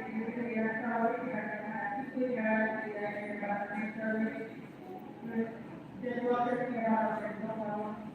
Thank you.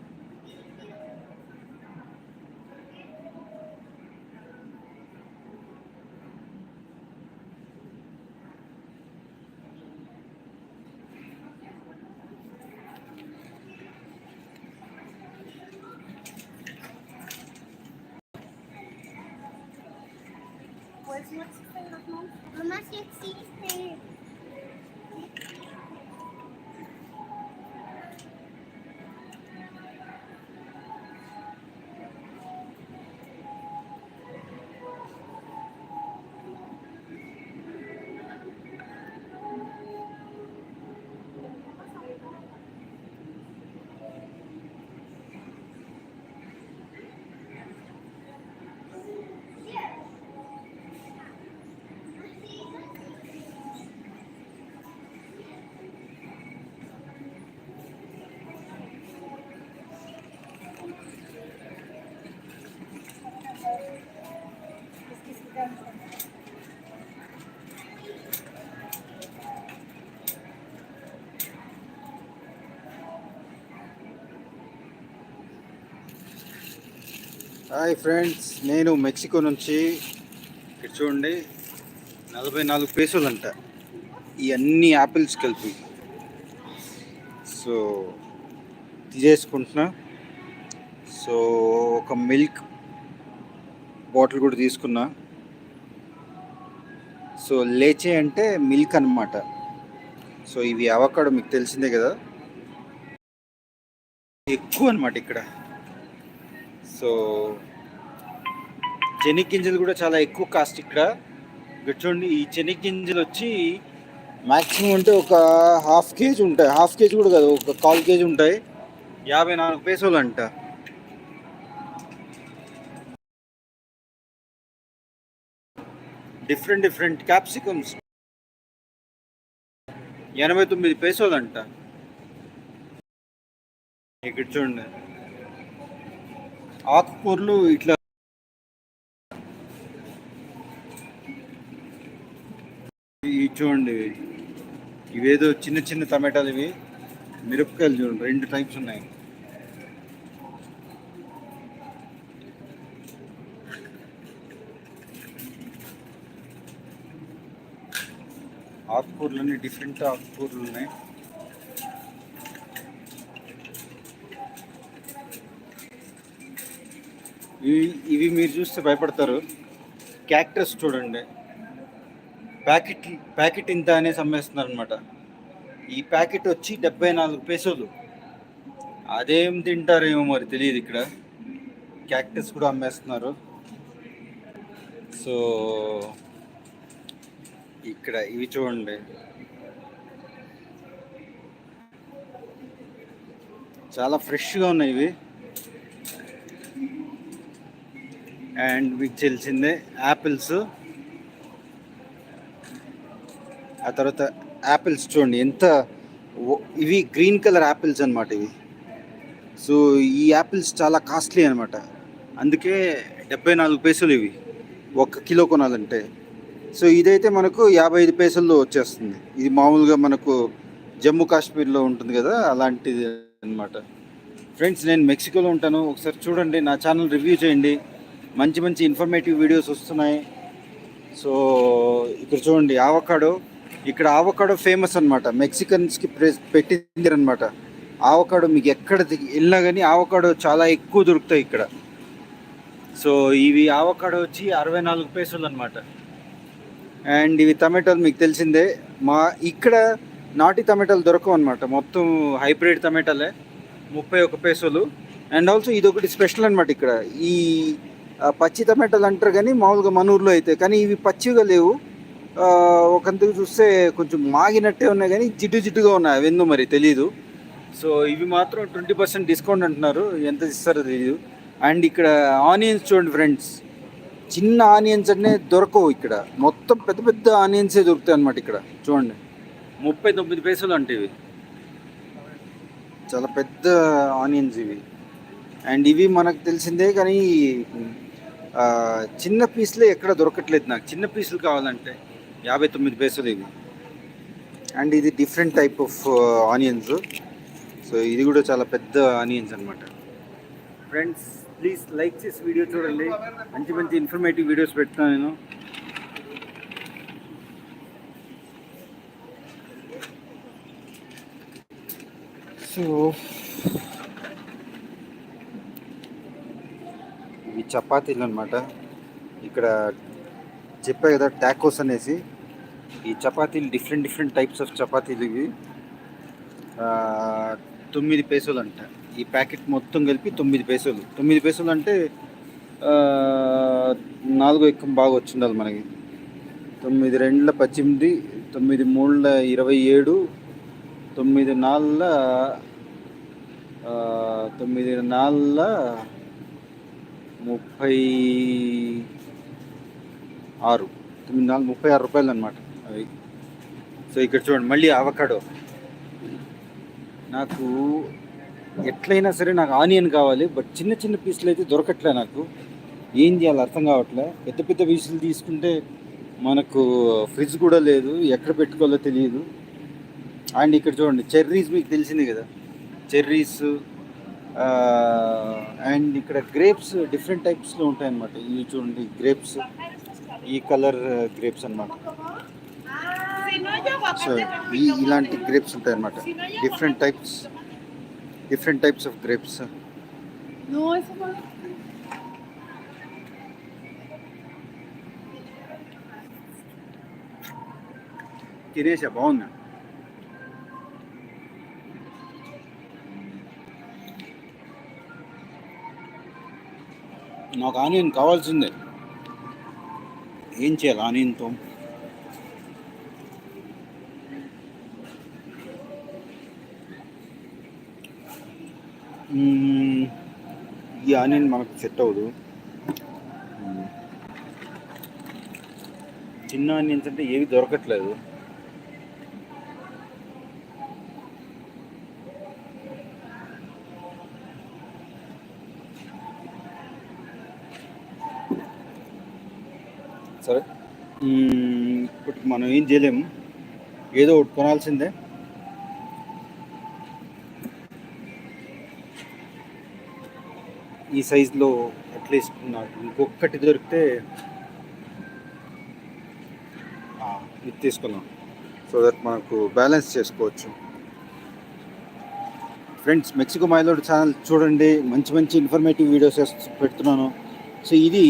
Hi friends నేను Mexico నుంచి ఇక్కడ చూడండి నలభై నాలుగు పేసులు అంట ఈ అన్ని యాపిల్స్ కలిపి. సో తీసేసుకుంటున్నా. సో ఒక మిల్క్ బాటిల్ కూడా తీసుకున్నా. సో లేచే అంటే మిల్క్ అనమాట సో ఇవి అవకాడో మీకు తెలిసిందే కదా. ఎక్కువ అనమాట ఇక్కడ. సో చెనిగ్గింజలు కూడా చాలా ఎక్కువ కాస్ట్ ఇక్కడ. ఇక్కడ చూడండి ఈ చెనిగ్గింజలు వచ్చి మ్యాక్సిమం అంటే ఒక హాఫ్ కేజీ ఉంటాయి. హాఫ్ కేజీ కూడా కాదు ఒక కాల్ కేజీ ఉంటాయి. యాభై నాలుగు పేసోలు అంట. డిఫరెంట్ డిఫరెంట్ క్యాప్సికమ్స్ ఎనభై తొమ్మిది పేసోలు అంట. ఇక్కడ చూడండి. ఆకుకూరలు ఇట్లా ఇవి చూడండి ఇవేదో చిన్న చిన్న టమాటాలు ఇవి మిరపకాయలు చూడండి రెండు టైప్స్ ఉన్నాయి. ఆకుకూరలన్నీ డిఫరెంట్ ఆకుకూరలు ఉన్నాయి. ఇవి ఇవి మీరు చూస్తే భయపడతారు. క్యాక్టస్ చూడండి. ప్యాకెట్ ప్యాకెట్ ఇంత అనేసి అమ్మేస్తున్నారు అనమాట ఈ ప్యాకెట్ వచ్చి డెబ్బై నాలుగు పేసోలు అదేం తింటారేమో మరి తెలియదు ఇక్కడ. క్యాక్టస్ కూడా అమ్మేస్తున్నారు. సో ఇక్కడ ఇవి చూడండి. చాలా ఫ్రెష్గా ఉన్నాయి ఇవి. అండ్ మీకు తెలిసిందే యాపిల్స్ ఆ తర్వాత యాపిల్స్ చూడండి ఎంత ఇవి గ్రీన్ కలర్ యాపిల్స్ అనమాట ఇవి. సో ఈ యాపిల్స్ చాలా కాస్ట్లీ అనమాట అందుకే డెబ్బై నాలుగు పైసలు ఇవి. ఒక కిలో కొనాలంటే. సో ఇదైతే మనకు యాభై ఐదు పైసల్లో వచ్చేస్తుంది. ఇది మామూలుగా మనకు జమ్మూ కాశ్మీర్లో ఉంటుంది కదా అలాంటిది అనమాట ఫ్రెండ్స్ నేను మెక్సికోలో ఉంటాను. ఒకసారి చూడండి నా ఛానల్ రివ్యూ చేయండి. మంచి మంచి ఇన్ఫర్మేటివ్ వీడియోస్ వస్తున్నాయి. సో ఇక్కడ చూడండి ఆవకాడో ఇక్కడ ఆవకాడో ఫేమస్ అనమాట మెక్సికన్స్కి ప్రెస్ పెట్టింది అనమాట ఆవకాడో మీకు ఎక్కడ వెళ్ళినా కానీ ఆవకాడో చాలా ఎక్కువ దొరుకుతాయి ఇక్కడ. సో ఇవి ఆవకాడో వచ్చి అరవై నాలుగు పేసులు అనమాట అండ్ ఇవి టమాటాలు మీకు తెలిసిందే మా ఇక్కడ నాటి టమాటాలు దొరకవు అనమాట మొత్తం హైబ్రిడ్ టమాటాలే. ముప్పై ఒక పేసోలు. అండ్ ఆల్సో ఇది ఒకటి స్పెషల్ అనమాట ఇక్కడ. ఈ పచ్చి టమాటాలు అంటారు కానీ మామూలుగా మన ఊర్లో అయితే కానీ ఇవి పచ్చిగా లేవు. ఒకంతకు చూస్తే కొంచెం మాగినట్టే ఉన్నాయి కానీ జిడ్డు జిడ్డుగా ఉన్నాయి అవెందో మరి తెలీదు. సో ఇవి మాత్రం ట్వంటీ పర్సెంట్ డిస్కౌంట్ అంటున్నారు ఎంత ఇస్తారో తెలియదు అండ్ ఇక్కడ ఆనియన్స్ చూడండి ఫ్రెండ్స్ చిన్న ఆనియన్స్ అనే దొరకవు ఇక్కడ. మొత్తం పెద్ద పెద్ద ఆనియన్సే దొరుకుతాయి అనమాట ఇక్కడ చూడండి. ముప్పై తొమ్మిది పైసలు అంటే ఇవి. చాలా పెద్ద ఆనియన్స్ ఇవి. అండ్ ఇవి మనకు తెలిసిందే కానీ చిన్న పీస్లే ఎక్కడ దొరకట్లేదు నాకు. చిన్న పీసులు కావాలంటే యాభై తొమ్మిది పైసలు ఇవి. అండ్ ఇది different type of onions so ఇది కూడా చాలా పెద్ద ఆనియన్స్ అనమాట ఫ్రెండ్స్ ప్లీజ్ లైక్ చేసి వీడియో చూడండి. మంచి మంచి ఇన్ఫర్మేటివ్ వీడియోస్ పెడతాను నేను. సో ఈ చపాతీలు అనమాట ఇక్కడ చెప్పా కదా టాకోస్ అనేసి. ఈ చపాతీలు డిఫరెంట్ డిఫరెంట్ టైప్స్ ఆఫ్ చపాతీలు ఇవి. తొమ్మిది పేసోలు అంట ఈ ప్యాకెట్ మొత్తం కలిపి తొమ్మిది పేసోలు తొమ్మిది పేసోలు అంటే నాలుగు నాలుగో ఎక్కం బాగా వచ్చిండాలి మనకి. తొమ్మిది రెండుల పద్దెనిమిది తొమ్మిది మూడుల ఇరవై ఏడు తొమ్మిది నాలుగుల తొమ్మిది నాలుగుల ముప్పై ఆరు. తొమ్మిది నాలుగు ముప్పై ఆరు రూపాయలు అనమాట అవి. సో ఇక్కడ చూడండి మళ్ళీ అవకాడో. నాకు ఎట్లయినా సరే నాకు ఆనియన్ కావాలి బట్ చిన్న చిన్న పీసులు అయితే దొరకట్లే నాకు. ఏం చేయాలి అర్థం కావట్లే. పెద్ద పెద్ద పీసులు తీసుకుంటే మనకు ఫ్రిడ్జ్ కూడా లేదు ఎక్కడ పెట్టుకోవాలో తెలియదు. అండ్ ఇక్కడ చూడండి చెర్రీస్ మీకు తెలిసింది కదా. చెర్రీస్ అండ్ ఇక్కడ గ్రేప్స్ డిఫరెంట్ టైప్స్లో ఉంటాయన్నమాట. ఇవి చూడండి గ్రేప్స్. ఈ కలర్ గ్రేప్స్ అన్నమాట. సో ఈ ఇలాంటి గ్రేప్స్ ఉంటాయన్నమాట. Different types. Different types of grapes. తినేసా? బాగుంది? నాకు ఆనియన్ కావాల్సిందే. ఏం చేయాలి ఆనియన్తో? ఈ ఆనియన్ మనకు సెట్ అవ్వదు. చిన్న ఆనియన్స్ అంటే ఏవి దొరకట్లేదు. సరే. ఇప్పటికి మనం ఏం చేయలేము. ఏదో ఒకటి కొనాల్సిందే. ఈ సైజులో అట్లీస్ట్ నాకు ఇంకొకటి దొరికితే ఇది తీసుకుందాం. సో దట్ మనకు బ్యాలెన్స్ చేసుకోవచ్చు. ఫ్రెండ్స్ మెక్సికో మైలోడ్ ఛానల్ చూడండి. మంచి మంచి ఇన్ఫర్మేటివ్ వీడియోస్ పెడుతున్నాను. సో ఇది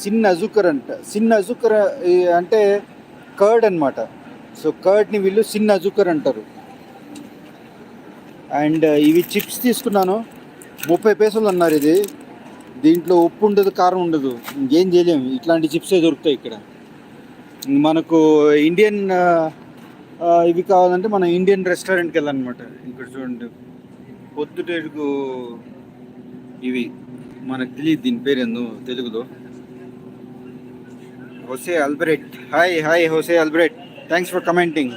సిన్ అజుకర్ అంట. సిన్ అజుకర్ ఈ అంటే కర్డ్ అన్నమాట. సో కర్డ్ని వీళ్ళు సిన్ అజుకర్ అంటారు. అండ్ ఇవి చిప్స్ తీసుకున్నాను. ముప్పై పైసలు అన్నారు ఇది. దీంట్లో ఉప్పు ఉండదు కారం ఉండదు. ఇంకేం చేయలేము. ఇట్లాంటి చిప్సే దొరుకుతాయి ఇక్కడ. మనకు ఇండియన్ ఇవి కావాలంటే మనం ఇండియన్ రెస్టారెంట్కి వెళ్ళాలన్నమాట. ఇక్కడ చూడండి. పొద్దుటేడుకు ఇవి. మనకు తెలియదు దీని పేరు ఎందు తెలుగులో. Jose Albert hi hi Jose Albert thanks for commenting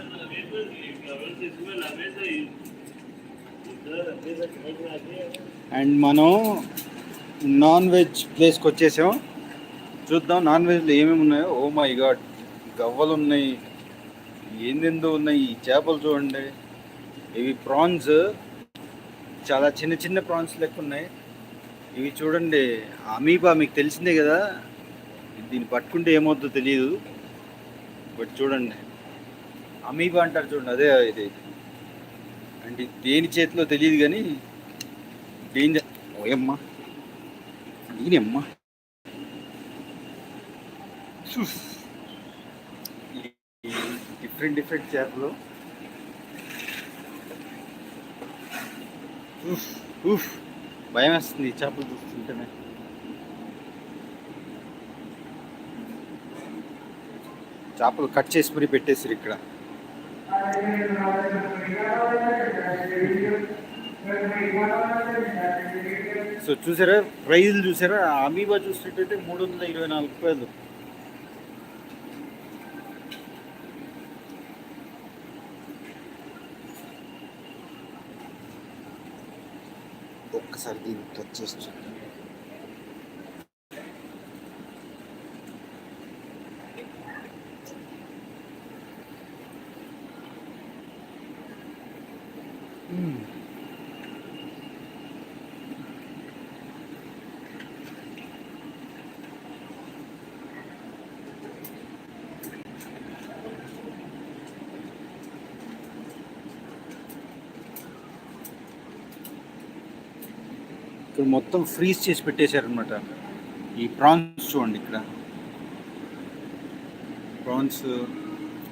and మనం నాన్ వెజ్ ప్లేస్కి వచ్చేసాం. చూద్దాం నాన్ వెజ్లో ఏమేమి ఉన్నాయో. ఓ మై గాడ్ గవ్వలు ఉన్నాయి. ఏందెందో ఉన్నాయి. ఈ చేపలు చూడండి. ఇవి ప్రాన్స్ చాలా చిన్న చిన్న ప్రాన్స్ లెక్క ఉన్నాయి. ఇవి చూడండి. అమీబా మీకు తెలిసిందే కదా. దీన్ని పట్టుకుంటే ఏమవుతుందో తెలియదు బట్ చూడండి. అమీబా అంటారు చూడండి అదే ఇది. అంటే దేని చేతిలో తెలియదు కానీ డేంజర్. ఓయమ్మా. దీనమ్మా డిఫరెంట్ డిఫరెంట్ చేపలు. ఉఫ్, ఉఫ్, భయం వేస్తుంది ఈ చేపలు చూస్తుంటేనే. చేపలు కట్ చేసి మరీ పెట్టేసారు ఇక్కడ. సో చూసారా ప్రైజులు చూసారా? అమీబా చూసినట్టయితే మూడు వందల ఇరవై నాలుగు రూపాయలు. ఒక్కసారి దీన్ని టచ్ చేసి ఇక్కడ మొత్తం ఫ్రీజ్ చేసి పెట్టేశారనమాట ఈ ప్రాన్స్ చూడండి ఇక్కడ. ప్రాన్స్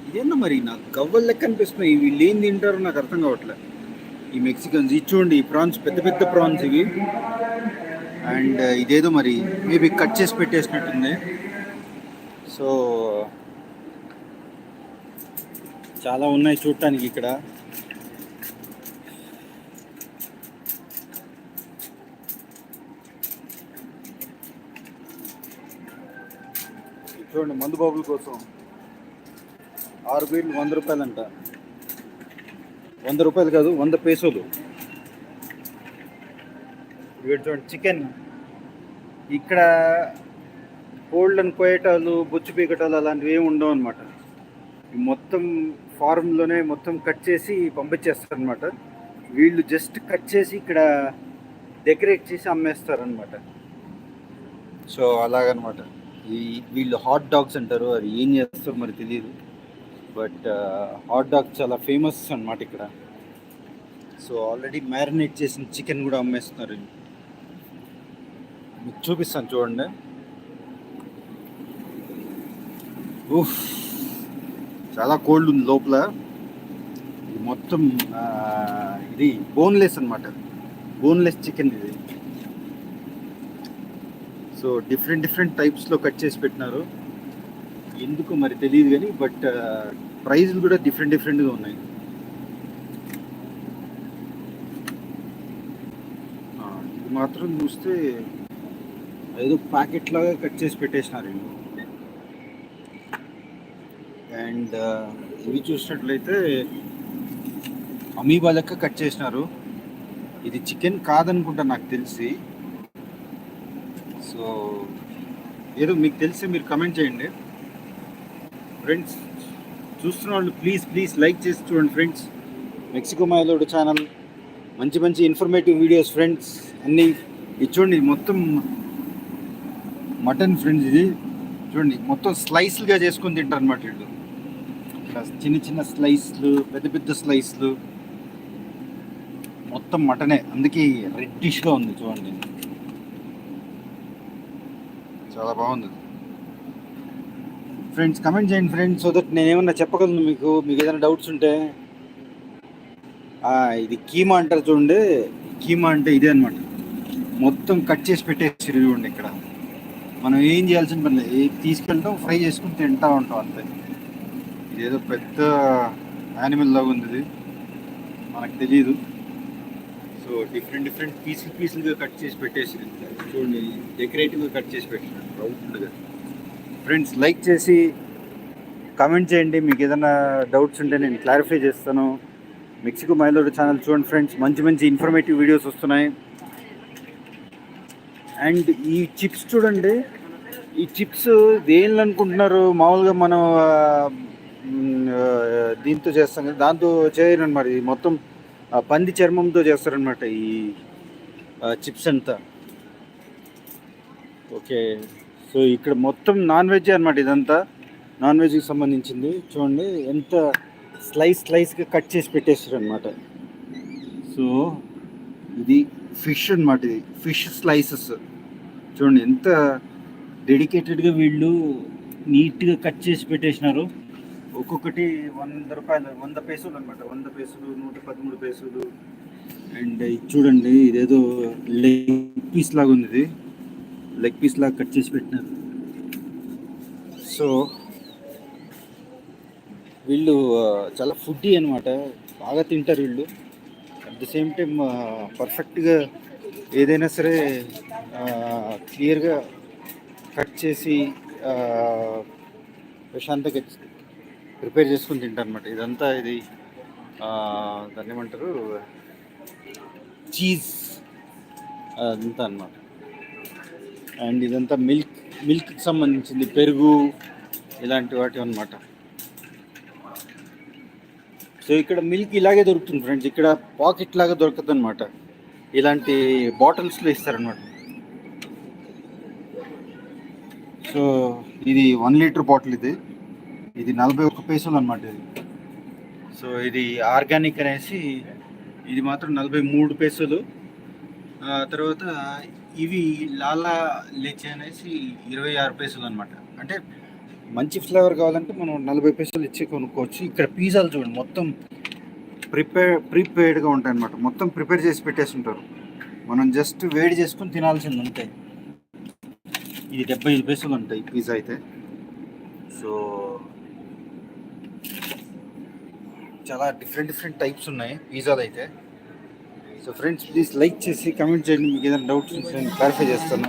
ఇదేనా మరి నాకు గవ్వలు లెక్క అనిపిస్తున్నాయి. వీళ్ళు ఏం తింటారో నాకు అర్థం కావట్లేదు ఈ మెక్సికన్స్ ఇది చూడండి ఈ ప్రాన్స్ పెద్ద పెద్ద ప్రాన్స్ ఇవి. అండ్ ఇదేదో మరి మేబీ కట్ చేసి పెట్టేసినట్టుంది. సో చాలా ఉన్నాయి చూడటానికి ఇక్కడ. చూడండి మందు బాబుల కోసం ఆరు బీర్లు వంద రూపాయలంట. వంద రూపాయలు కాదు వంద పేసోలు. ఇక్కడ చూడండి చికెన్. ఇక్కడ కోల్డ్ అండ్ కోయటాలు బొచ్చు పీకటాలు అలాంటివి ఏమి ఉండవు అనమాట మొత్తం ఫార్మ్లోనే మొత్తం కట్ చేసి పంపించేస్తారు అనమాట వీళ్ళు జస్ట్ కట్ చేసి ఇక్కడ డెకరేట్ చేసి అమ్మేస్తారనమాట సో అలాగనమాట. ఈ వీళ్ళు హాట్ డాగ్స్ అంటారు అది ఏం చేస్తారో మరి తెలియదు. బట్ హాట్ డాగ్ చాలా ఫేమస్ అనమాట ఇక్కడ. సో ఆల్రెడీ మ్యారినేట్ చేసిన చికెన్ కూడా అమ్మేస్తున్నారు. మీకు చూపిస్తాను చూడండి. ఉఫ్ చాలా కోల్డ్ ఉంది లోపల. ఇది మొత్తం ఇది బోన్లెస్ అన్నమాట. బోన్లెస్ చికెన్ ఇది. సో డిఫరెంట్ డిఫరెంట్ టైప్స్లో కట్ చేసి పెట్టినారు. ఎందుకు మరి తెలియదు కానీ బట్ ప్రైజ్లు uh, కూడా డిఫరెంట్ డిఫరెంట్గా ఉన్నాయి. ఇది మాత్రం చూస్తే ఏదో ప్యాకెట్ లాగా కట్ చేసి పెట్టేసినారు అండ్ uh, ఇవి చూసినట్లయితే అమీబా లెక్క కట్ చేసినారు. ఇది చికెన్ కాదనుకుంటా నాకు తెలిసి. సో ఏదో మీకు తెలిసి మీరు కమెంట్ చేయండి. ఫ్రెండ్స్ చూస్తున్న వాళ్ళు ప్లీజ్ ప్లీజ్ లైక్ చేసి చూడండి ఫ్రెండ్స్ మెక్సికో మాయలోడు ఛానల్ మంచి మంచి ఇన్ఫర్మేటివ్ వీడియోస్ ఫ్రెండ్స్ అన్నీ. ఇది చూడండి మొత్తం మటన్ ఫ్రెండ్స్ ఇది. చూడండి మొత్తం స్లైస్లుగా చేసుకొని తింటారు అనమాట వీళ్ళు చిన్న చిన్న స్లైస్లు పెద్ద పెద్ద స్లైస్లు మొత్తం మటనే అందుకే రెడ్డిష్గా ఉంది చూడండి. చాలా బాగుంది. ఫ్రెండ్స్ కమెంట్ చేయండి ఫ్రెండ్స్ సో దట్ నేనేమన్నా చెప్పగలను మీకు? మీకు ఏదైనా డౌట్స్ ఉంటే? ఇది కీమా అంటారు చూడండి. కీమా అంటే ఇదే అనమాట మొత్తం కట్ చేసి పెట్టేసి చూడండి ఇక్కడ. మనం ఏం చేయాల్సిన పని లేదు. ఇది ఫ్రై చేసుకుని తింటా ఉంటాం అంతే. ఇదేదో పెద్ద యానిమల్ లాగా ఉంది ఇది. మనకు తెలియదు సో డిఫరెంట్ డిఫరెంట్ పీసులు పీసులుగా కట్ చేసి పెట్టేసి చూడండి డెకరేటివ్గా కట్ చేసి పెట్టినారు. రౌండ్గా ఫ్రెండ్స్ లైక్ చేసి కామెంట్ చేయండి. మీకు ఏదైనా డౌట్స్ ఉంటే నేను క్లారిఫై చేస్తాను. మెక్సికో మైలోడ్ ఛానల్ చూడండి ఫ్రెండ్స్. మంచి మంచి ఇన్ఫర్మేటివ్ వీడియోస్ వస్తున్నాయి. అండ్ ఈ చిప్స్ చూడండి. ఈ చిప్స్ దేనిలో అనుకుంటున్నారు? మామూలుగా మనం దీంతో చేస్తాం కదా. దాంతో చేయరనమాట ఇది మొత్తం పంది చర్మంతో చేస్తారనమాట ఈ చిప్స్ అంతా. ఓకే. సో ఇక్కడ మొత్తం నాన్ వెజ్ అనమాట ఇదంతా. నాన్ వెజ్కి సంబంధించింది. చూడండి ఎంత స్లైస్ స్లైస్గా కట్ చేసి పెట్టేస్తారు అనమాట సో ఇది ఫిష్ అన్నమాట ఇది. Fish slices. చూడండి ఎంత డెడికేటెడ్గా వీళ్ళు నీట్గా కట్ చేసి పెట్టేసినారు. ఒక్కొక్కటి వంద రూపాయలు వంద పేసులు అనమాట వంద పేసులు నూట పదమూడు పేసులు. అండ్ ఇది చూడండి ఇదేదో లెగ్ పీస్ లాగా ఉంది ఇది. లెగ్ పీస్ లాగా కట్ చేసి పెట్టినారు. సో వీళ్ళు చాలా ఫుడ్డీ అనమాట బాగా తింటారు వీళ్ళు. అట్ ద సేమ్ టైం పర్ఫెక్ట్గా ఏదైనా సరే క్లియర్గా కట్ చేసి ప్రశాంతంగా ప్రిపేర్ చేసుకుని తింటారు అనమాట ఇదంతా ఇది దాన్ని ఏమంటారు? చీజ్ అదంతా అనమాట అండ్ ఇదంతా మిల్క్ మిల్క్కి సంబంధించింది పెరుగు ఇలాంటి వాటి అన్నమాట. సో ఇక్కడ మిల్క్ ఇలాగే దొరుకుతుంది ఫ్రెండ్స్. ఇక్కడ పాకెట్ లాగా దొరుకుతుంది అనమాట ఇలాంటి బాటిల్స్లో ఇస్తారనమాట సో ఇది వన్ లీటర్ బాటిల్ ఇది. ఇది నలభై ఒక్క పైసలు అనమాట ఇది. సో ఇది ఆర్గానిక్ అనేసి ఇది మాత్రం నలభై మూడు పైసలు. తర్వాత ఇవి లాలా లేచి అనేసి ఇరవై ఆరు పైసలు అనమాట అంటే మంచి ఫ్లేవర్ కావాలంటే మనం నలభై పైసలు ఇచ్చి కొనుక్కోవచ్చు. ఇక్కడ పిజ్జాలు చూడండి మొత్తం ప్రిపేర్ ప్రీపేడ్గా ఉంటాయి అనమాట మొత్తం ప్రిపేర్ చేసి పెట్టేసి ఉంటారు మనం జస్ట్ వేడి చేసుకుని తినాల్సింది ఉంటాయి ఇది డెబ్బై ఐదు పైసలు ఉంటాయి పిజ్జా అయితే. సో చాలా డిఫరెంట్ డిఫరెంట్ టైప్స్ ఉన్నాయి పిజ్జాలు అయితే. సో ఫ్రెండ్స్ ప్లీజ్ లైక్ చేసి కమెంట్ చేయండి. మీకు ఏదైనా డౌట్స్ ఉంటే నేను క్లారిఫై చేస్తాను.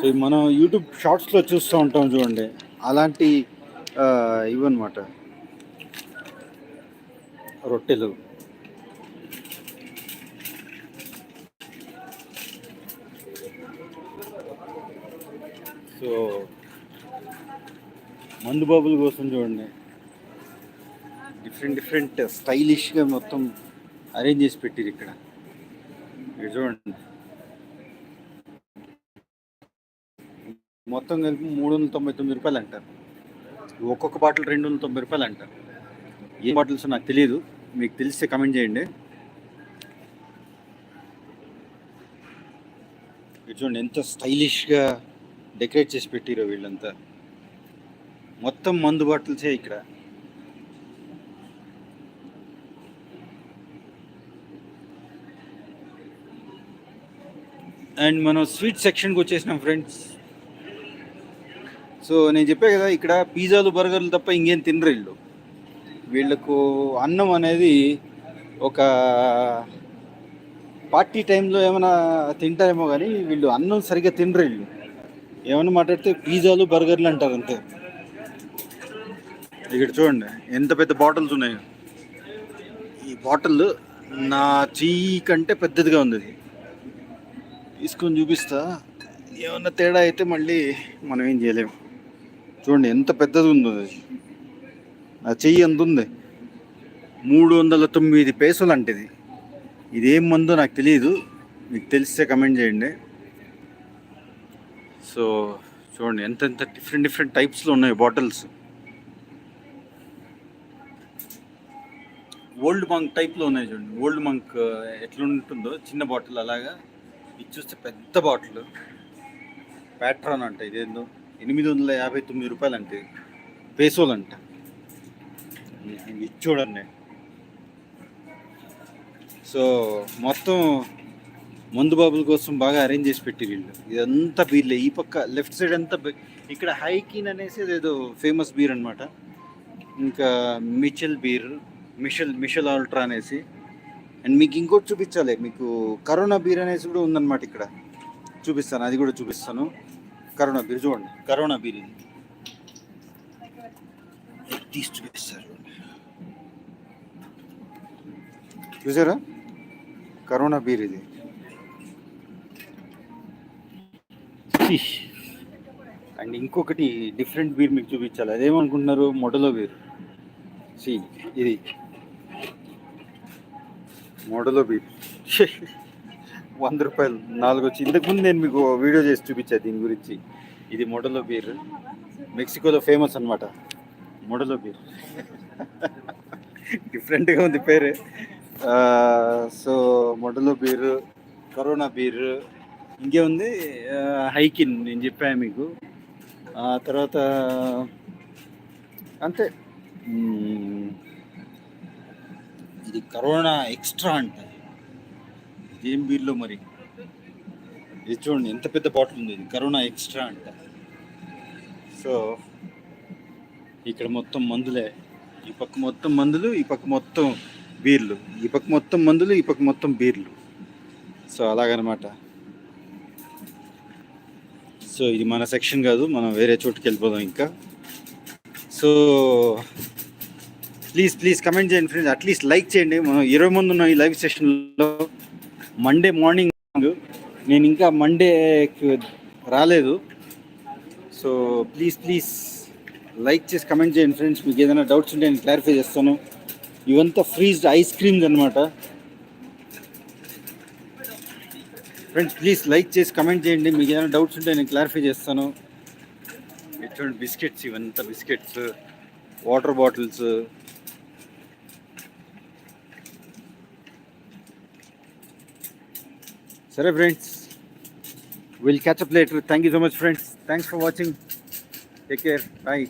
సో మనం యూట్యూబ్ షార్ట్స్లో చూస్తూ ఉంటాం చూడండి. అలాంటి ఇవన్నమాట. రొట్టెలు. సో మందు బాబుల కోసం చూడండి. డిఫరెంట్ డిఫరెంట్ స్టైలిష్గా మొత్తం అరేంజ్ చేసి పెట్టారు ఇక్కడ. ఇక్కడ చూడండి. మొత్తం కలిపి మూడు వందల తొంభై తొమ్మిది రూపాయలు అంటారు. ఒక్కొక్క బాటిల్ రెండు వందల తొంభై రూపాయలు అంటారు. ఏ బాటిల్స్ నాకు తెలియదు మీకు తెలిస్తే కమెంట్ చేయండి. చూడండి ఎంత స్టైలిష్గా డెకరేట్ చేసి పెట్టిరో వీళ్ళంతా. మొత్తం మందు బాటిల్సే ఇక్కడ. అండ్ మనం స్వీట్ సెక్షన్కి వచ్చేసినాం ఫ్రెండ్స్. సో నేను చెప్పే కదా ఇక్కడ పిజ్జాలు బర్గర్లు తప్ప ఇంకేం తినరు వీళ్ళు. వీళ్ళకు అన్నం అనేది ఒక పార్టీ టైంలో ఏమైనా తింటారేమో కానీ వీళ్ళు అన్నం సరిగ్గా తినరు వీళ్ళు. ఏమన్నా మాట్లాడితే పిజ్జాలు బర్గర్లు అంటారు అంతే. ఇక్కడ చూడండి ఎంత పెద్ద బాటిల్స్ ఉన్నాయో. ఈ బాటిల్ నా చెయ్యి కంటే పెద్దదిగా ఉంది. తీసుకొని చూపిస్తా. ఏమన్నా తేడా అయితే మళ్ళీ మనం ఏం చేయలేము చూడండి ఎంత పెద్దది ఉందో అది. నా చెయ్యి ఎంత ఉంది? మూడు వందల తొమ్మిది పేసలు అంటే ఇది ఇదేం మందో నాకు తెలియదు మీకు తెలిస్తే కమెంట్ చేయండి. సో చూడండి ఎంత ఎంత డిఫరెంట్ డిఫరెంట్ టైప్స్లో ఉన్నాయి బాటిల్స్ ఓల్డ్ మంక్ టైప్లో ఉన్నాయి చూడండి. ఓల్డ్ మంక్ ఎట్లుంటుందో చిన్న బాటిల్ అలాగా. ఇది చూస్తే పెద్ద బాటిల్. ప్యాట్రాన్ అంట ఇదేందో? ఎనిమిది వందల యాభై తొమ్మిది రూపాయలు అంటే పేసోలు అంట ఇది చూడండి. సో మొత్తం మందు బాబుల కోసం బాగా అరేంజ్ చేసి పెట్టి వీళ్ళు. ఇదంతా బీర్లే ఈ పక్క లెఫ్ట్ సైడ్ అంతా ఇక్కడ హైకిన్ అనేసి ఏదో ఫేమస్ బీర్ అన్నమాట. ఇంకా Michel beer Michel Michel ultra అనేసి. అండ్ మీకు ఇంకోటి చూపించాలి. మీకు కరోనా బీర్ అనేసి కూడా ఉందన్నమాట ఇక్కడ. చూపిస్తాను. అది కూడా చూపిస్తాను. కరోనా బీర్ చూడండి. కరోనా బీర్ ఇది. తీసి చూపిస్తారు చూడండి. చూసారా? కరోనా బీర్ ఇది. అండ్ ఇంకొకటి డిఫరెంట్ బీర్ మీకు చూపించాలి. అదేమనుకుంటున్నారు? మొడలో బీర్ సి ఇది. మోడలో బీర్ వంద రూపాయలు. నాలుగు వచ్చి ఇంతకుముందు నేను మీకు వీడియో చేసి చూపించాను దీని గురించి. ఇది మొడలో బీర్. మెక్సికోలో ఫేమస్ అనమాట మొడలో బీర్. డిఫరెంట్గా ఉంది పేరు. So Modelo beer Corona beer ఇంకేముంది హైకిన్ నేను చెప్పాను మీకు. ఆ తర్వాత అంతే. ఇది కరోనా ఎక్స్ట్రా అంట. ఇదేం బీర్లో మరి? ఇది చూడండి ఎంత పెద్ద బాటిల్ ఉంది ఇది. కరోనా ఎక్స్ట్రా అంట. సో ఇక్కడ మొత్తం మందులే. ఈ పక్క మొత్తం మందులు ఈ పక్క మొత్తం బీర్లు. ఈ పక్క మొత్తం మందులు ఈ పక్క మొత్తం బీర్లు. సో అలాగనమాట. సో ఇది మన సెక్షన్ కాదు మనం వేరే చోటుకి వెళ్ళిపోదాం ఇంకా. సో ప్లీజ్ ప్లీజ్ కమెంట్ చేయండి ఫ్రెండ్స్ అట్లీస్ట్ లైక్ చేయండి. మనం ఇరవై మంది ఉన్నాం ఈ లైవ్ సెషన్లో మండే మార్నింగ్ నేను ఇంకా మండే రాలేదు. సో ప్లీజ్ ప్లీజ్ లైక్ చేసి కమెంట్ చేయండి ఫ్రెండ్స్ మీకు ఏదైనా డౌట్స్ ఉంటే నేను క్లారిఫై చేస్తాను. ఇవంతా ఫ్రీజ్డ్ ఐస్ క్రీమ్స్ అనమాట ఫ్రెండ్స్ ప్లీజ్ లైక్ చేసి కమెంట్ చేయండి. మీకు ఏదైనా డౌట్స్ ఉంటే నేను క్లారిఫై చేస్తాను. చూడండి బిస్కెట్స్ ఇవంతా బిస్కెట్స్ వాటర్ బాటిల్స్ సరే friends will catch up later thank you so much friends thanks for watching take care bye